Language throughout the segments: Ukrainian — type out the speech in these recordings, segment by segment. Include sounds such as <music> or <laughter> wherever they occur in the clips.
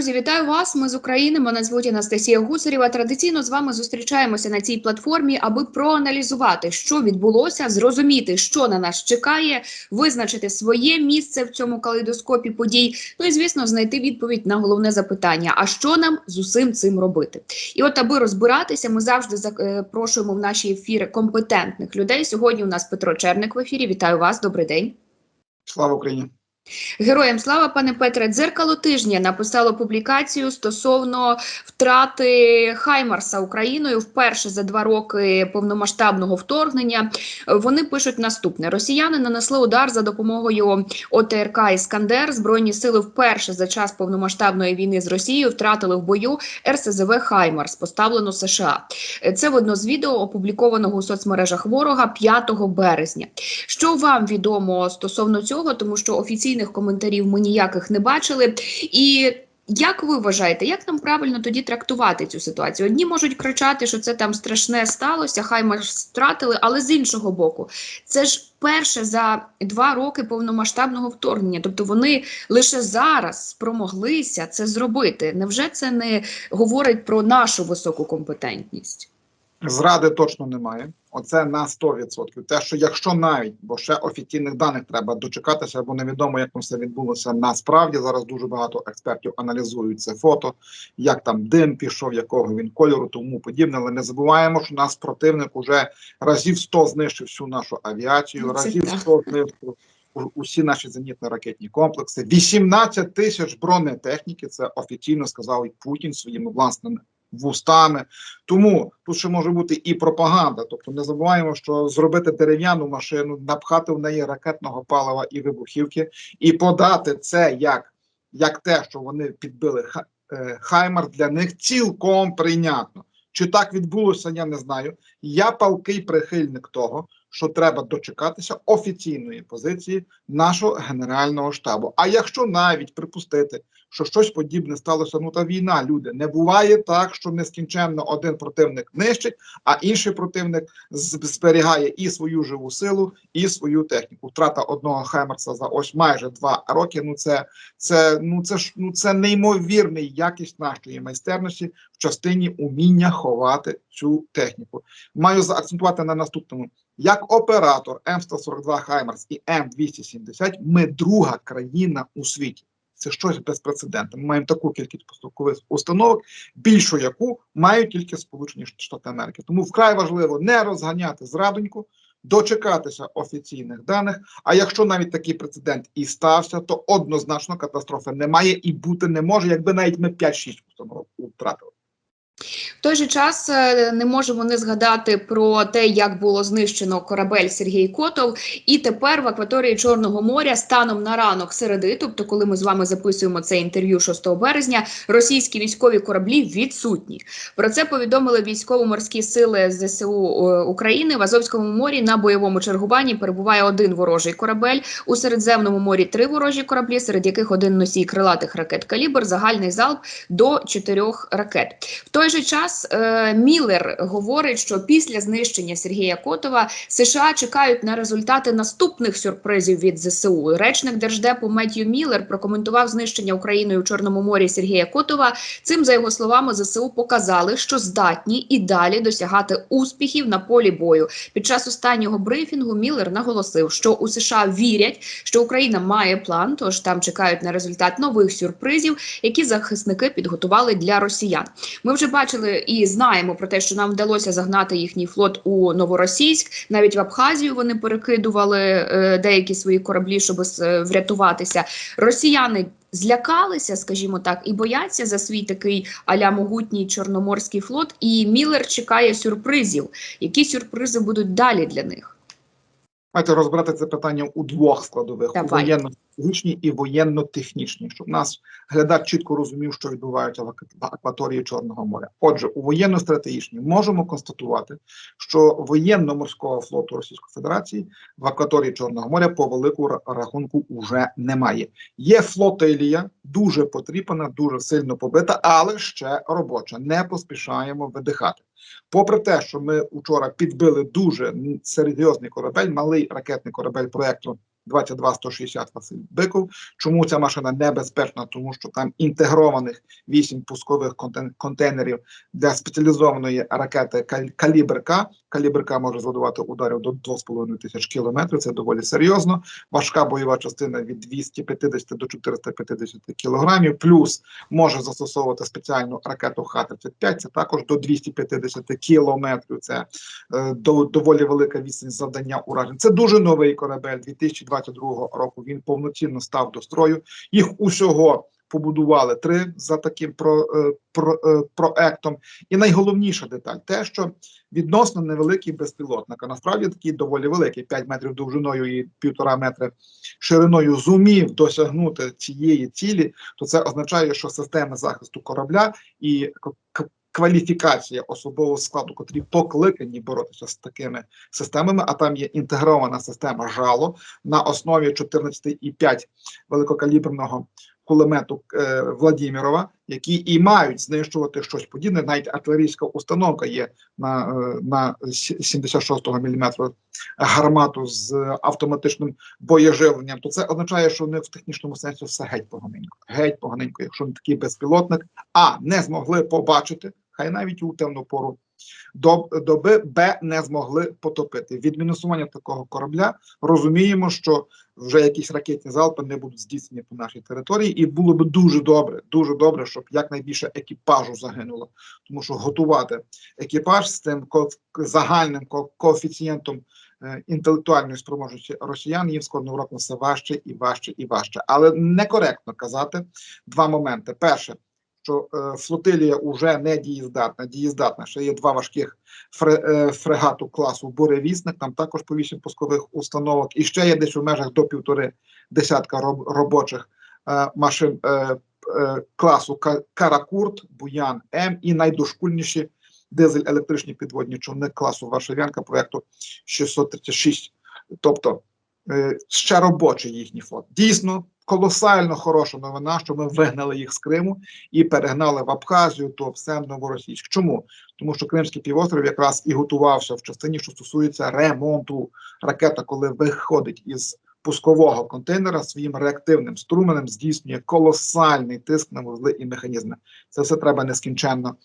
Друзі, вітаю вас. Ми з України. Мене звуть Анастасія Гусарєва. Традиційно з вами зустрічаємося на цій платформі, аби проаналізувати, що відбулося, зрозуміти, що на нас чекає, визначити своє місце в цьому калейдоскопі подій. Ну і звісно, знайти відповідь на головне запитання: а що нам з усім цим робити? І от, аби розбиратися, ми завжди запрошуємо в наші ефіри компетентних людей. Сьогодні у нас Петро Черник в ефірі. Вітаю вас. Добрий день. Слава Україні. Героям слава, пане Петре, дзеркало тижня написало публікацію стосовно втрати Хаймарса Україною вперше за два роки повномасштабного вторгнення. Вони пишуть наступне: Росіяни нанесли удар за допомогою ОТРК Іскандер. Збройні сили вперше за час повномасштабної війни з Росією втратили в бою РСЗВ Хаймарс, поставлено США. Це видно з відео, опублікованого у соцмережах ворога 5 березня. Що вам відомо стосовно цього, тому що офіційних коментарів ми ніяких не бачили. І як ви вважаєте, як нам правильно тоді трактувати цю ситуацію? Одні можуть кричати, що це там страшне сталося, хай ми ж втратили, але з іншого боку, це ж перше за два роки повномасштабного вторгнення. Тобто вони лише зараз спромоглися це зробити. Невже це не говорить про нашу високу компетентність? Зради точно немає. Оце на 100%. Те, що якщо навіть, бо ще офіційних даних треба дочекатися, бо невідомо, як там все відбулося насправді. Зараз дуже багато експертів аналізують це фото, як там дим пішов, якого він кольору, тому подібне. Але не забуваємо, що нас противник уже разів 100 знищив всю нашу авіацію, Ну, це разів так. 100 знищив усі наші зенітно-ракетні комплекси. 18 тисяч бронетехніки. Це офіційно сказав Путін своїми власними вустами. Тому тут ще може бути і пропаганда. Тобто не забуваємо, що зробити дерев'яну машину, напхати в неї ракетного палива і вибухівки, і подати це як, як те, що вони підбили е, Хаймар, для них цілком прийнятно. Чи так відбулося, я не знаю. Я палкий прихильник того, що треба дочекатися офіційної позиції нашого генерального штабу. А якщо навіть припустити, що щось подібне сталося, ну та війна, люди, не буває так, що нескінченно один противник нищить, а інший противник зберігає і свою живу силу, і свою техніку. Втрата одного Хаймерса за ось майже два роки. Ну це це ну це ж ну це неймовірний якість нашої майстерності в частині уміння ховати цю техніку. Маю заакцентувати на наступному. Як оператор М142 Хаймерс і М270, ми друга країна у світі. Це щось безпрецедентне. Ми маємо таку кількість поступових установок, більшу яку мають тільки Сполучені Штати Америки. Тому вкрай важливо не розганяти зрадоньку, дочекатися офіційних даних. А якщо навіть такий прецедент і стався, то однозначно катастрофи немає і бути не може, якби навіть ми 5-6 установок втратили. В той же час е, не можемо не згадати про те, як було знищено корабель Сергій Котов, і тепер в акваторії Чорного моря станом на ранок середи, тобто, коли ми з вами записуємо це інтерв'ю 6 березня, російські військові кораблі відсутні. Про це повідомили військово-морські сили ЗСУ е, України в Азовському морі. На бойовому чергуванні перебуває один ворожий корабель. У Середземному морі три ворожі кораблі, серед яких один носій крилатих ракет калібр, загальний залп до чотирьох ракет. В той же час е, Міллер говорить, що після знищення Сергія Котова США чекають на результати наступних сюрпризів від ЗСУ. Речник держдепу Меттью Міллер прокоментував знищення Україною в Чорному морі Сергія Котова. Цим, за його словами, ЗСУ показали, що здатні і далі досягати успіхів на полі бою. Під час останнього брифінгу Міллер наголосив, що у США вірять, що Україна має план, тож там чекають на результат нових сюрпризів, які захисники підготували для росіян. Ми вже бачили і знаємо про те, що нам вдалося загнати їхній флот у Новоросійськ. Навіть в Абхазію вони перекидували е, деякі свої кораблі, щоб е, врятуватися. Росіяни злякалися, скажімо так, і бояться за свій такий аля могутній чорноморський флот. І Міллер чекає сюрпризів. Які сюрпризи будуть далі для них? Давайте розбирати це питання у двох складових: Давай. у воєнно-технічній і воєнно-технічній, щоб нас глядач чітко розумів, що відбувається в ак- акваторії Чорного моря. Отже, у воєнно-стратегічній можемо констатувати, що воєнно-морського флоту Російської Федерації в акваторії Чорного моря по велику рахунку вже немає. Є флотилія, дуже потріпана, дуже сильно побита, але ще робоча. Не поспішаємо видихати. Попри те, що ми вчора підбили дуже серйозний корабель, малий ракетний корабель проекту 22-160 Василь Биков. Чому ця машина небезпечна? Тому що там інтегрованих 8 пускових контейнерів для спеціалізованої ракети «Каль- «Калібр К». «Калібр К» може завдавати ударів до 2,5 тисяч кілометрів. Це доволі серйозно. Важка бойова частина від 250 до 450 кілограмів. Плюс може застосовувати спеціальну ракету Х-35. Це також до 250 кілометрів. Це е, доволі велика відстань завдання уражень. Це дуже новий корабель 2022 року. Він повноцінно став до строю. Їх усього побудували три за таким про, е, про, е, проектом. І найголовніша деталь те, що відносно невеликий безпілотник, а насправді такий доволі великий, 5 метрів довжиною і півтора метри шириною, зумів досягнути цієї цілі, то це означає, що системи захисту корабля і кваліфікація особового складу, котрі покликані боротися з такими системами, а там є інтегрована система жало на основі 14,5 великокаліберного кулемету е, Владімірова, які і мають знищувати щось подібне. Навіть артилерійська установка є на, е, на 76-го мм гармату з автоматичним боєживленням. То це означає, що вони в технічному сенсі все геть поганенько. Геть поганенько, якщо не такий безпілотник, а не змогли побачити, хай навіть у темну пору доб- доби Б не змогли потопити. Від мінусування такого корабля розуміємо, що вже якісь ракетні залпи не будуть здійснені по нашій території, і було б дуже добре, дуже добре, щоб якнайбільше екіпажу загинуло, тому що готувати екіпаж з цим загальним ко- коефіцієнтом е, інтелектуальної спроможності росіян їм з кожним роком все важче і важче і важче. Але некоректно казати два моменти: перше. Що е, флотилія вже не дієздатна, дієздатна. Ще є два важких е, фрегату класу Буревісник, там також по вісім пускових установок, і ще є десь у межах до півтори десятка робочих е, машин класу Каракурт, Буян М і найдошкульніші дизель електричні підводні човни класу Варшавянка проекту 636. Тобто ще робочий їхній флот. Дійсно, колосально хороша новина, що ми вигнали їх з Криму і перегнали в Абхазію, то все новоросійськ. Чому? Тому що Кримський півострів якраз і готувався в частині, що стосується ремонту. Ракета, коли виходить із пускового контейнера своїм реактивним струменем, здійснює колосальний тиск на вузли і механізми. Це все треба нескінченно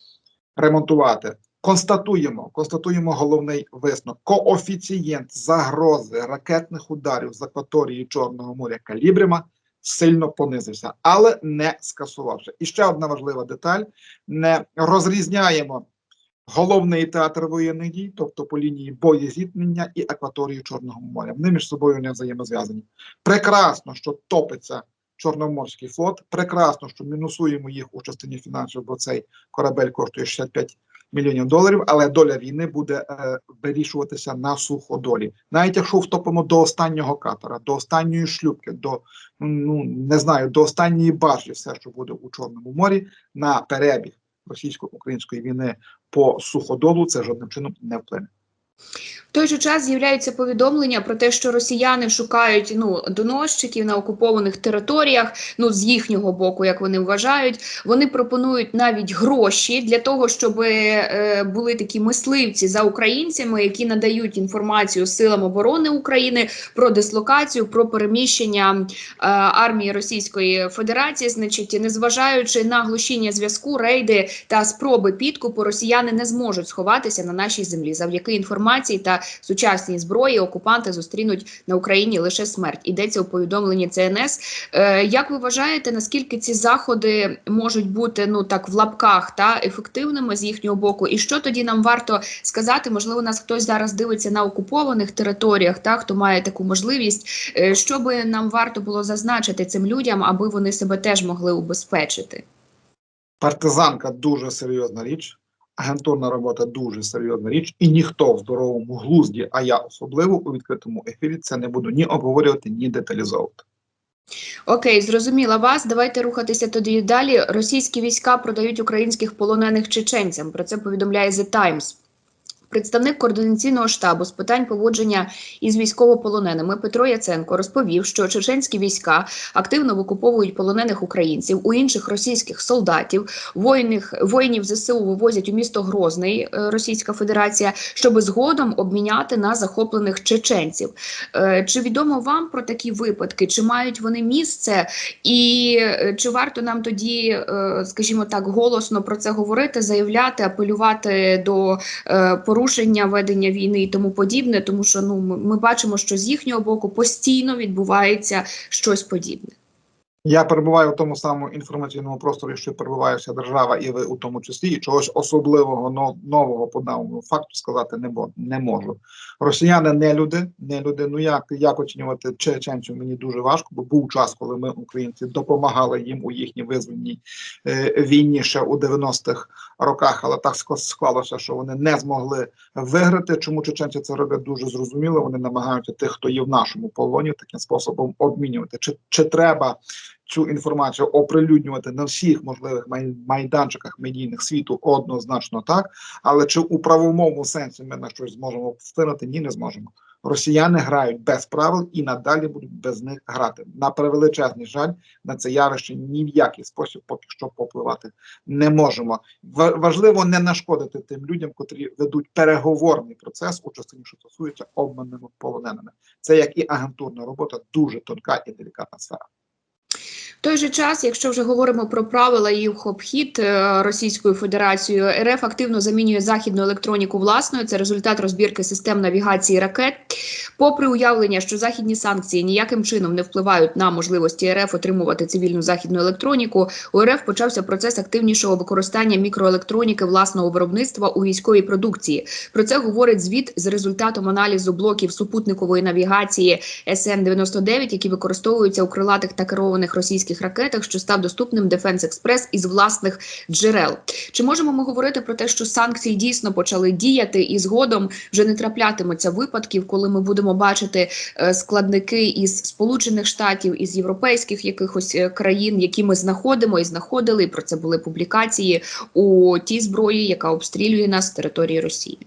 ремонтувати. Констатуємо, констатуємо головний висновок. Коефіцієнт загрози ракетних ударів з акваторії Чорного моря калібрima сильно понизився, але не скасувався. І ще одна важлива деталь: не розрізняємо головний театр воєнних дій, тобто по лінії боєзіткнення і акваторію Чорного моря. Вони між собою не взаємозв'язані. Прекрасно, що топиться Чорноморський флот. Прекрасно, що мінусуємо їх у частині фінансів, бо цей корабель коштує 65 мільйонів доларів, але доля війни буде е, вирішуватися на суходолі. Навіть якщо втопимо до останнього катера, до останньої шлюпки, до ну не знаю, до останньої баржі, все, що буде у Чорному морі, на перебіг російсько-української війни по суходолу, це жодним чином не вплине. В той же час з'являються повідомлення про те, що росіяни шукають ну доносчиків на окупованих територіях. Ну з їхнього боку, як вони вважають, вони пропонують навіть гроші для того, щоб е, були такі мисливці за українцями, які надають інформацію силам оборони України про дислокацію, про переміщення е, армії Російської Федерації. Значить, незважаючи на глушіння зв'язку, рейди та спроби підкупу, росіяни не зможуть сховатися на нашій землі завдяки інформації та сучасній зброї. Окупанти зустрінуть на Україні лише смерть. Йдеться у повідомленні ЦНС. Е, як ви вважаєте, наскільки ці заходи можуть бути ну так в лапках та ефективними з їхнього боку? І що тоді нам варто сказати? Можливо, нас хтось зараз дивиться на окупованих територіях, та хто має таку можливість, е, що би нам варто було зазначити цим людям, аби вони себе теж могли убезпечити? Партизанка дуже серйозна річ. Агентурна робота дуже серйозна річ, і ніхто в здоровому глузді, а я особливо у відкритому ефірі це не буду ні обговорювати, ні деталізовувати. Окей, зрозуміла вас. Давайте рухатися тоді далі. Російські війська продають українських полонених чеченцям. Про це повідомляє The Times. Представник координаційного штабу з питань поводження із військовополоненими Петро Яценко розповів, що чеченські війська активно викуповують полонених українців у інших російських солдатів. Воїнів, воїнів ЗСУ вивозять у місто Грозний, е, Російська Федерація, щоб згодом обміняти на захоплених чеченців. Е, Чи відомо вам про такі випадки? Чи мають вони місце? І е, чи варто нам тоді, скажімо так, голосно про це говорити, заявляти, апелювати до е, порушення ведення війни і тому подібне? Тому що ну ми, ми бачимо, що з їхнього боку постійно відбувається щось подібне. Я перебуваю в тому самому інформаційному просторі, що перебуває держава, і ви у тому числі, і чогось особливого но- нового по даному факту сказати не, не можу. Росіяни не люди, не люди. Ну як, як оцінювати чеченців мені дуже важко, бо був час, коли ми, українці, допомагали їм у їхній визвольній е, війні ще у 90-х роках, але так склалося, що вони не змогли виграти. Чому чеченці це роблять дуже зрозуміло. Вони намагаються тих, хто є в нашому полоні, таким способом обмінювати. Чи, чи треба цю інформацію оприлюднювати на всіх можливих майданчиках медійних світу однозначно так, але чи у правовому сенсі ми на щось зможемо вплинути? Ні, не зможемо. Росіяни грають без правил і надалі будуть без них грати. На превеличезний жаль, на це явище ні в який спосіб поки що попливати не можемо. Важливо не нашкодити тим людям, котрі ведуть переговорний процес у частині, що стосується обманними полоненими. Це як і агентурна робота, дуже тонка і делікатна сфера. Той же час, якщо вже говоримо про правила і обхід е, Російською Федерацією, РФ активно замінює західну електроніку власною. Це результат розбірки систем навігації ракет. Попри уявлення, що західні санкції ніяким чином не впливають на можливості РФ отримувати цивільну західну електроніку, у РФ почався процес активнішого використання мікроелектроніки власного виробництва у військовій продукції. Про це говорить звіт з результатом аналізу блоків супутникової навігації СН-99, які використовуються у крилатих та керованих російських ракетах, що став доступним Defense Express із власних джерел. Чи можемо ми говорити про те, що санкції дійсно почали діяти, і згодом вже не траплятиметься випадків, коли ми будемо бачити е, складники із Сполучених Штатів, із європейських якихось е, країн, які ми знаходимо і знаходили, і про це були публікації у тій зброї, яка обстрілює нас з території Росії.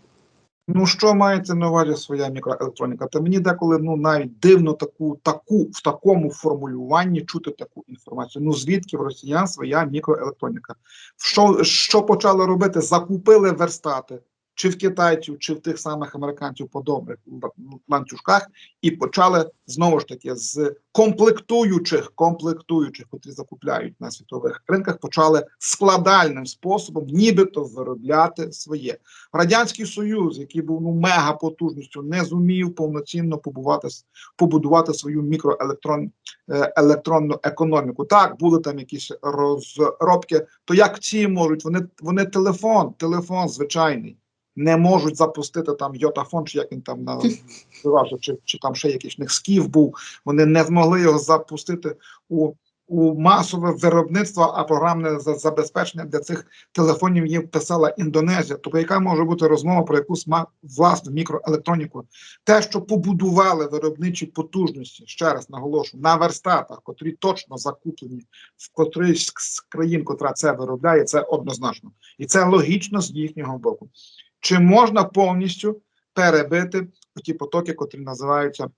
Ну, що мається на увазі своя мікроелектроніка? Та мені деколи ну навіть дивно таку, таку в такому формулюванні чути таку інформацію. Ну звідки в росіян своя мікроелектроніка? Що, що почали робити? Закупили верстати, чи в китайців, чи в тих самих американців по добрих ланцюжках, і почали знову ж таки з комплектуючих, комплектуючих, котрі закупляють на світових ринках, почали складальним способом, нібито виробляти своє. Радянський Союз, який був ну мега потужністю, не зумів повноцінно побувати побудувати свою мікроелектрон е, електронну економіку. Так були там якісь розробки. То як ці можуть? Вони вони телефон, телефон звичайний. Не можуть запустити там йотафон, чи як він там називався, чи, чи там ще якийсь них скіф був. Вони не змогли його запустити у, у масове виробництво, а програмне за- забезпечення для цих телефонів їм писала Індонезія. Тобто, яка може бути розмова про якусь власну мікроелектроніку? Те, що побудували виробничі потужності, ще раз наголошую, на верстатах, котрі точно закуплені в котрійсь з країн, котра це виробляє, це однозначно. І це логічно з їхнього боку. Чи можна повністю перебити ті потоки, котрі називаються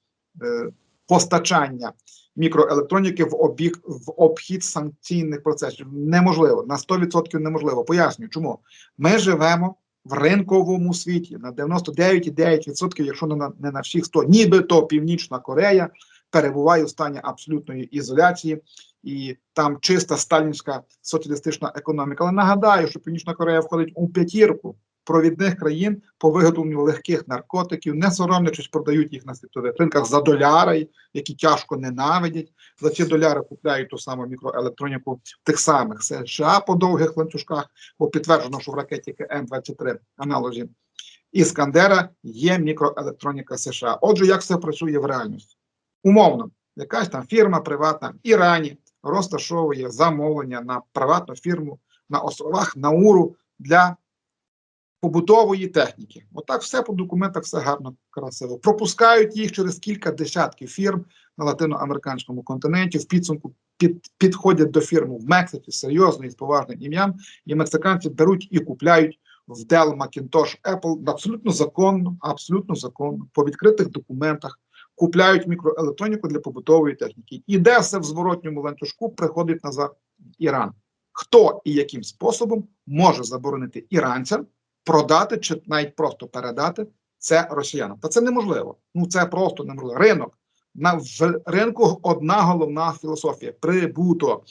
е, постачання мікроелектроніки в обік в обхід санкційних процесів? Неможливо на 100% неможливо. Пояснюю, чому ми живемо в ринковому світі на 99,9%, якщо не на не на всіх 100%, нібито Північна Корея перебуває в стані абсолютної ізоляції, і там чиста сталінська соціалістична економіка. Але нагадаю, що Північна Корея входить у п'ятірку провідних країн по виготовленню легких наркотиків, не соромлячись, продають їх на світових ринках за доляри, які тяжко ненавидять. За ці доляри купляють ту саму мікроелектроніку в тих самих США по довгих ланцюжках, бо підтверджено, що в ракеті М23 аналозі Іскандера є мікроелектроніка США. Отже, як це працює в реальності? Умовно, якась там фірма приватна в Ірані розташовує замовлення на приватну фірму на островах Науру для побутової техніки. Отак все по документах, все гарно, красиво. Пропускають їх через кілька десятків фірм на латиноамериканському континенті. В підсумку під, підходять до фірми в Мексиці серйозно і з поважним ім'ям, і мексиканці беруть і купляють в Dell, Macintosh, Apple абсолютно законно, абсолютно законно, по відкритих документах купляють мікроелектроніку для побутової техніки. Іде все в зворотньому ланцюжку, приходить назад Іран. Хто і яким способом може заборонити іранцям продати чи навіть просто передати це росіянам? Та це неможливо. Ну це просто неможливо. Ринок на в ринку одна головна філософія прибуток.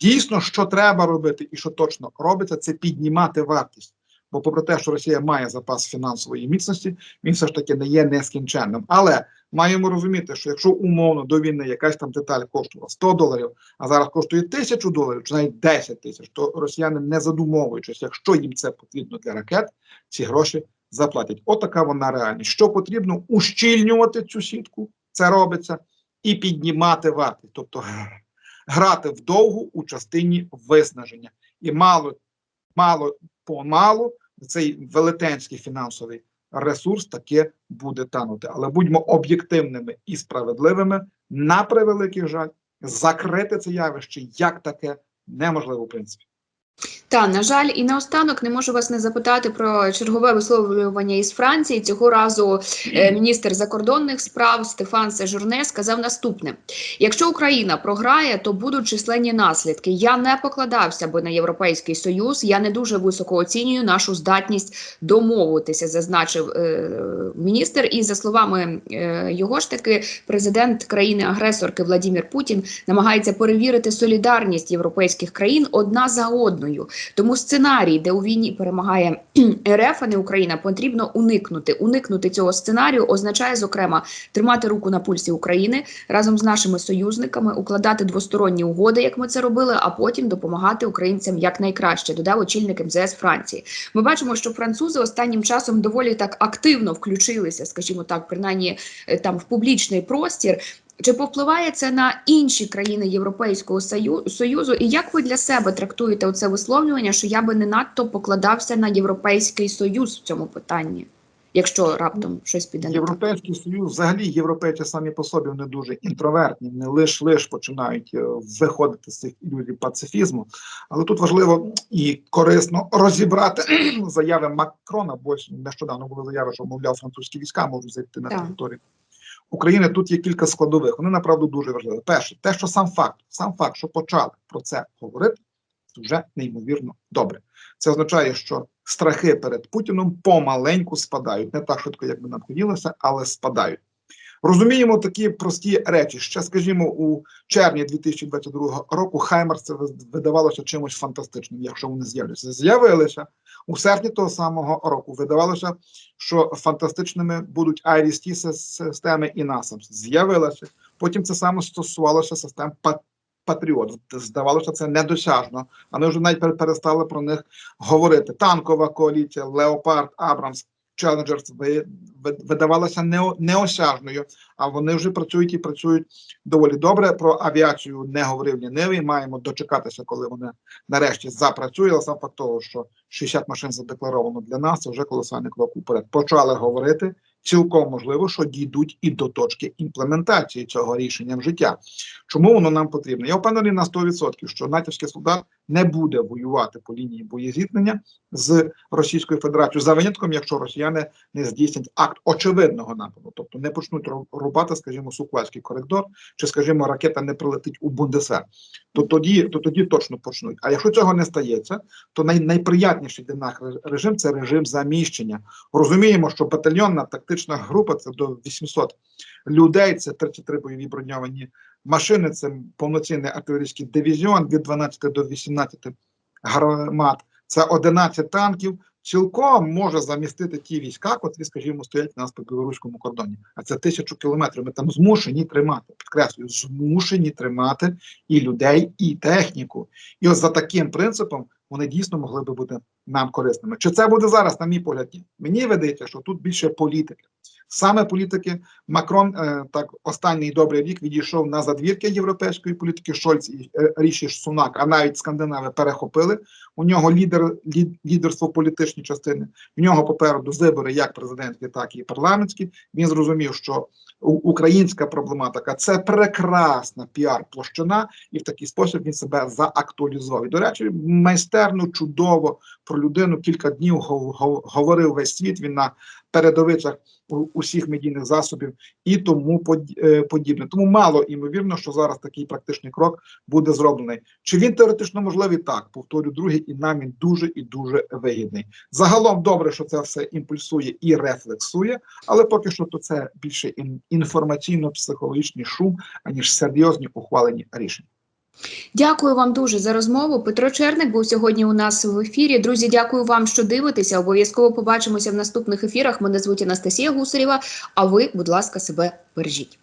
Дійсно, що треба робити, і що точно робиться, це піднімати вартість. Бо, попри те, що Росія має запас фінансової міцності, він все ж таки не є нескінченним. Але маємо розуміти, що якщо умовно до війни якась там деталь коштувала 100 доларів, а зараз коштує 1000 доларів, чи навіть 10 тисяч, то росіяни, не задумовуючись, якщо їм це потрібно для ракет, ці гроші заплатять. Отака вона реальність. Що потрібно ущільнювати цю сітку, це робиться, і піднімати вартість, тобто грати вдовгу у частині виснаження. І мало, мало помалу цей велетенський фінансовий ресурс таки буде танути. Але будьмо об'єктивними і справедливими, на превеликий жаль, закрити це явище як таке неможливо в принципі. Та на жаль, і наостанок не можу вас не запитати про чергове висловлювання із Франції. Цього разу е, міністр закордонних справ Стефан Сежурне сказав наступне: якщо Україна програє, то будуть численні наслідки. Я не покладався би на європейський союз. Я не дуже високо оцінюю нашу здатність домовитися, зазначив е, міністр. І за словами е, його ж таки, президент країни-агресорки Владимир Путін намагається перевірити солідарність європейських країн одна за одною. Тому сценарій, де у війні перемагає <clears throat> РФ, а не Україна, потрібно уникнути. Уникнути цього сценарію означає, зокрема, тримати руку на пульсі України разом з нашими союзниками, укладати двосторонні угоди, як ми це робили, а потім допомагати українцям якнайкраще. Додав очільник МЗС Франції. Ми бачимо, що французи останнім часом доволі так активно включилися, скажімо так, принаймні е, там в публічний простір. Чи повпливає це на інші країни Європейського Сою- Союзу? І як ви для себе трактуєте оце висловлювання, що я би не надто покладався на Європейський Союз в цьому питанні, якщо раптом щось піде не так? Європейський союз, взагалі, європейці самі по собі вони дуже інтровертні, не лиш лиш починають е, виходити з цих ілюзій пацифізму. Але тут важливо і корисно розібрати <clears throat> заяви Макрона, бо нещодавно були заяви, що мовляв французькі війська можуть зайти на територію. України тут є кілька складових. Вони направду дуже важливі. Перше, те, що сам факт, сам факт, що почали про це говорити, це вже неймовірно добре. Це означає, що страхи перед Путіном помаленьку спадають. Не так швидко, як би нам хотілося, але спадають. Розуміємо такі прості речі. Ще, скажімо, у червні 2022 року Хаймерс це видавалося чимось фантастичним, якщо вони з'являться. З'явилися у серпні того самого року. Видавалося, що фантастичними будуть IRIS-T системи і NASAMS. З'явилося. Потім це саме стосувалося систем Патріот. Здавалося, це недосяжно, а ми вже навіть перестали про них говорити. Танкова коаліція, Леопард, Абрамс, Ви- видавалася неосяжною, а вони вже працюють і працюють доволі добре. Про авіацію не говорив лінивий. Маємо дочекатися, коли вони нарешті запрацюють. Але сам факт того, що 60 машин задекларовано для нас, це вже колосальний крок уперед. Почали говорити. Цілком можливо, що дійдуть і до точки імплементації цього рішення в життя. Чому воно нам потрібно? Я впевнений на 100%, що натівський солдат не буде воювати по лінії боєзіткнення з Російською Федерацією за винятком, якщо росіяни не здійснять акт очевидного нападу, тобто не почнуть ру- рубати, скажімо, Суквальський коридор, чи, скажімо, ракета не прилетить у Бундесвер, то тоді, то тоді точно почнуть. А якщо цього не стається, то най, найприятніший для нас режим це режим заміщення. Розуміємо, що батальйонна тактична група це до 800 людей, це 33 бойові броньовані машини, це повноцінний артилерійський дивізіон від 12 до 18 гармат, це 11 танків. Цілком може замістити ті війська, котрі, скажімо, стоять у нас по білоруському кордоні. А це тисячу кілометрів. Ми там змушені тримати. Підкреслюю, змушені тримати і людей, і техніку. І от за таким принципом вони дійсно могли би бути нам корисними. Чи це буде зараз, на мій погляд, ні. Мені видається, що тут більше політики. Саме політики Макрон е, так останній добрий рік відійшов на задвірки європейської політики. Шольц і е, Ріші Сунак, а навіть скандинави перехопили. У нього лідер лід- лідерство політичні частини. В нього попереду вибори як президентські, так і парламентські. Він зрозумів, що українська проблематика це прекрасна піар-площина, і в такий спосіб він себе заактуалізував. І, до речі, майстерно, чудово про людину кілька днів гов- гов- говорив весь світ. Він на передовицях усіх медійних засобів і тому е, подібне. Тому мало імовірно, що зараз такий практичний крок буде зроблений. Чи він теоретично можливий? Так, повторю, другий, і нам він дуже і дуже вигідний. Загалом добре, що це все імпульсує і рефлексує, але поки що то це більше ін- інформаційно-психологічний шум, аніж серйозні ухвалені рішення. Дякую вам дуже за розмову. Петро Черник був сьогодні у нас в ефірі. Друзі, дякую вам, що дивитеся. Обов'язково побачимося в наступних ефірах. Мене звуть Анастасія Гусарєва. А ви, будь ласка, себе бережіть.